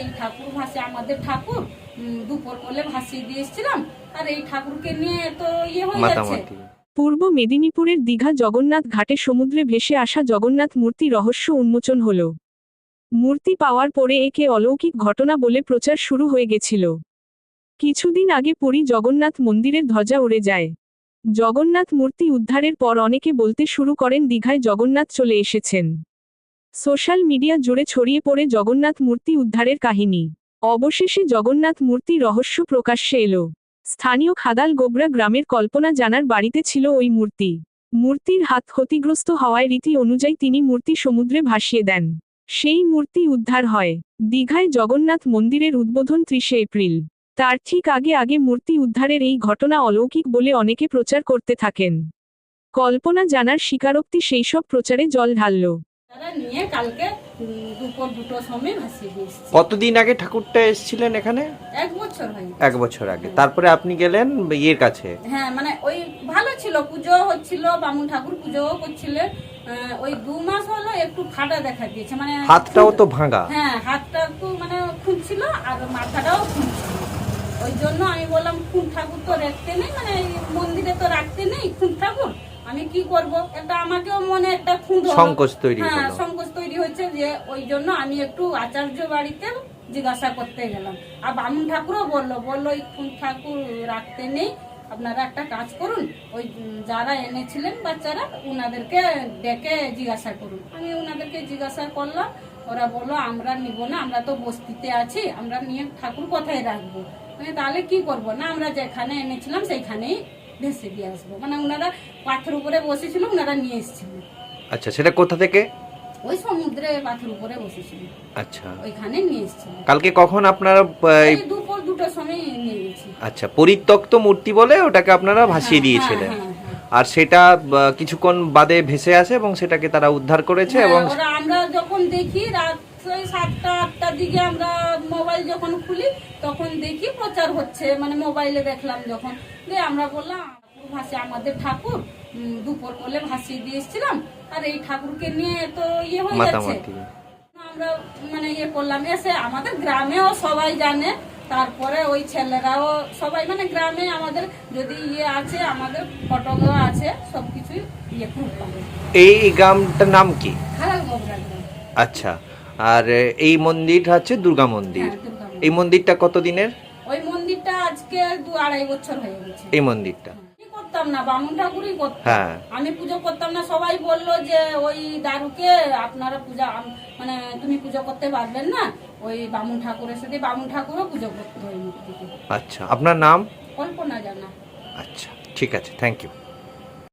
এই ঠাকুর ভাসে আমাদের ঠাকুর দুপুর করলে ভাসিয়ে দিয়ে এসেছিলাম। আর এই ঠাকুরকে নিয়ে তো ইয়ে হয়ে যাচ্ছে। পূর্ব মেদিনীপুরের দীঘা জগন্নাথ ঘাটে সমুদ্রে ভেসে আসা জগন্নাথ মূর্তি রহস্য উন্মোচন হল। মূর্তি পাওয়ার পরে একে অলৌকিক ঘটনা বলে প্রচার শুরু হয়ে গেছিল। কিছুদিন আগে পুরী জগন্নাথ মন্দিরের ধ্বজা উড়ে যায়। জগন্নাথ মূর্তি উদ্ধারের পর অনেকে বলতে শুরু করেন দীঘায় জগন্নাথ চলে এসেছেন। সোশ্যাল মিডিয়া জুড়ে ছড়িয়ে পড়ে জগন্নাথ মূর্তি উদ্ধারের কাহিনী। অবশেষে জগন্নাথ মূর্তি রহস্য প্রকাশ্যে এলো। স্থানীয় খাদাল গোবরা গ্রামের কল্পনা জানার বাড়িতে ছিল ওই মূর্তি। মূর্তির হাত ক্ষতিগ্রস্ত হওয়ায় রীতি অনুযায়ী তিনি মূর্তি সমুদ্রে ভাসিয়ে দেন। সেই মূর্তি উদ্ধার হয়। দীঘায় জগন্নাথ মন্দিরের উদ্বোধন ত্রিশে এপ্রিল। তার ঠিক আগে আগে মূর্তি উদ্ধারের এই ঘটনা অলৌকিক বলে অনেকে প্রচার করতে থাকেন। কল্পনা জানার স্বীকারোক্তি সেই সব প্রচারে জল ঢালল। নিয়ে কালকে দুপুর দুটোর সময় ভাসিয়ে দিয়ে কতদিন আগে ঠাকুরটা এসেছিলেন এখানে? এক বছর হয় এক বছর আগে। তারপরে আপনি গেলেন ইয়ের কাছে? হ্যাঁ মানে ওই ভালো ছিল পুজো হচ্ছিল বামুন ঠাকুর পুজোও করছিলেন ওই দু মাস হলো একটু ফাটা দেখা দিয়েছে মানে হাতটাও তো ভাঙা। হ্যাঁ হাতটা একটু মানে খুঁজছিল আর মাথাটাও খুঁজছিল ওই জন্য আমি বললাম খুন ঠাকুর তো রাখতে নেই মানে মন্দিরে তো রাখতে নেই খুন ঠাকুর। আমি কি করব? একটা আমাকেও মনে একটা খুঁত সংকোচ তৈরি হ্যাঁ সংকোচ তৈরি হচ্ছে যে ওই জন্য আমি একটু আচার্য বাড়িতে জিজ্ঞাসা করতে গেলাম। আর বামুন ঠাকুরও বলল বলল এই খুন ঠাকুর রাখতে নেই। আপনারা একটা কাজ করুন। ওই যারা এনেছিলেন বাচ্চারা ওনাদেরকে ডেকে জিজ্ঞাসা করুন। আমি ওনাদেরকে জিজ্ঞাসা করলাম। ওরা বলল আমরা নিব না আমরা তো বস্তিতে আছি আমরা নিয়ে ঠাকুর কোথায় রাখব? মানে তাহলে কি করব? না আমরা যেখানে এনেছিলাম সেইখানেই ভেসে দিয়ে আসব। মানে ওনারা পাথর উপরে বসেছিল ওনারা নিয়ে এসেছিল। আচ্ছা সেটা কোথা থেকে? ওই সমুদ্রে পাথর উপরে বসেছিল। আচ্ছা। ওইখানে নিয়ে এসেছিল। কালকে কখন আপনারা এই দুপুর দুটোর সময় নিয়ে গেছি। আচ্ছা পরিত্যক্ত মূর্তি বলে ওটাকে আপনারা ভাসিয়ে হ্যাঁ, দিয়েছিলেন। হ্যাঁ, হ্যাঁ। আর সেটা কিছুক্ষণ বাদে ভেসে আসে এবং সেটাকে তারা উদ্ধার করেছে হ্যাঁ, এবং আমরা যখন দেখি রাত সাতটা আটটার দিকে আমরা যখন খুলি তখন দেখি প্রচার হচ্ছে। মানে মোবাইলে দেখলাম যখন। দিয়ে আমরা বললাম ভাসে আমাদের ঠাকুর। দুপুর বলে ভাসিয়ে দিয়েছিলাম আর এই ঠাকুরকে নিয়ে তো ইয়ে হয়ে যাচ্ছে। আমরা মানে ইয়ে করলাম। এসে আমাদের গ্রামেও সবাই জানে। তারপরে ওই ছেলেরাও সবাই মানে গ্রামে আমাদের যদি ইয়ে আছে আমাদের ফটোগুলো আছে সবকিছুই ইয়ে প্রুফ এই গ্রামটার নাম কি? আচ্ছা। আর এই মন্দিরটা হচ্ছে দুর্গা মন্দির। হ্যাঁ, দুর্গা মন্দির। এই মন্দিরটা কতদিনের? ওই মন্দিরটা আজকে দু আড়াই বছর হয়ে গেছে। এই মন্দিরটা। আমি করতাম না বামুন ঠাকুরই করতাম। হ্যাঁ। আমি পুজো করতাম না সবাই বলল যে ওই দারুকে আপনারা পূজা মানে তুমি পুজো করতে পারবেন না ওই বামুন ঠাকুরের সাথে বামুন ঠাকুরও পুজো করতে হয় আচ্ছা আপনার নাম? কল্পনা জানা। আচ্ছা ঠিক আছে থ্যাংক ইউ